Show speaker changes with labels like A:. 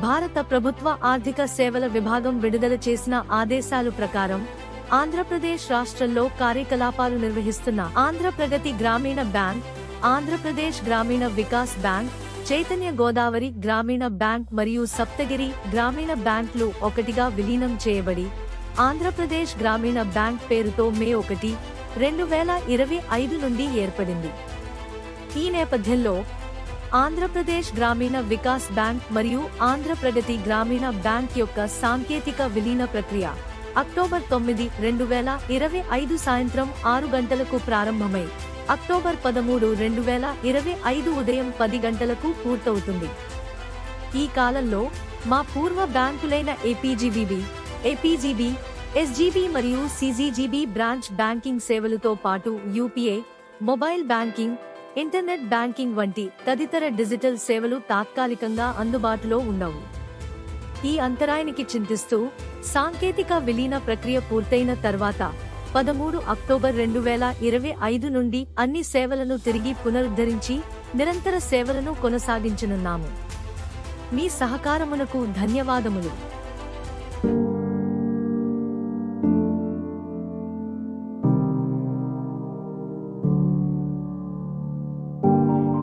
A: భారత ప్రభుత్వ ఆర్థిక సేవల విభాగం విడుదల చేసిన ఆదేశాలు ప్రకారం ఆంధ్రప్రదేశ్ రాష్ట్రంలో కార్యకలాపాలు నిర్వహిస్తున్న ఆంధ్ర ప్రగతి గ్రామీణ బ్యాంక్ ఆంధ్రప్రదేశ్ గ్రామీణ వికాస్ బ్యాంక్ చైతన్య గోదావరి గ్రామీణ బ్యాంక్ మరియు సప్తగిరి గ్రామీణ బ్యాంక్లు ఒకటిగా విలీనం చేయబడి ఆంధ్రప్రదేశ్ గ్రామీణ బ్యాంక్ పేరుతో మే ఒకటి రెండు వేల ఇరవై ఐదు నుండి ఏర్పడింది. ఈ నేపథ్యంలో ఆంధ్రప్రదేశ్ గ్రామీణ వికాస్ బ్యాంక్ మరియు ఆంధ్రప్రగతి గ్రామీణ బ్యాంక్ యొక్క సాంకేతిక విలీన ప్రక్రియ అక్టోబర్ తొమ్మిది రెండు వేల ఇరవై ఐదు సాయంత్రం ఆరు గంటలకు ప్రారంభమై అక్టోబర్ పదమూడు రెండు వేల ఇరవై ఐదు ఉదయం పది గంటలకు పూర్తవుతుంది. ఈ కాలంలో మా పూర్వ బ్యాంకులైన ఏపీజీబీబీ ఏపీజీబీ ఎస్జీబీ మరియు సిజీజీబీ బ్రాంచ్ బ్యాంకింగ్ సేవలతో పాటు UPI mobile banking internet banking వంటి తదితర డిజిటల్ సేవలు తాత్కాలికంగా అందుబాటులో ఉండవు. ఈ అంతరాయానికి చింతిస్తూ సాంకేతిక విలీన ప్రక్రియ పూర్తయిన తర్వాత పదమూడు అక్టోబర్ రెండు వేల ఇరవై ఐదు నుండి అన్ని సేవలను తిరిగి పునరుద్ధరించి నిరంతర సేవలను కొనసాగించనున్నాము. మీ సహకారమునకు ధన్యవాదములు.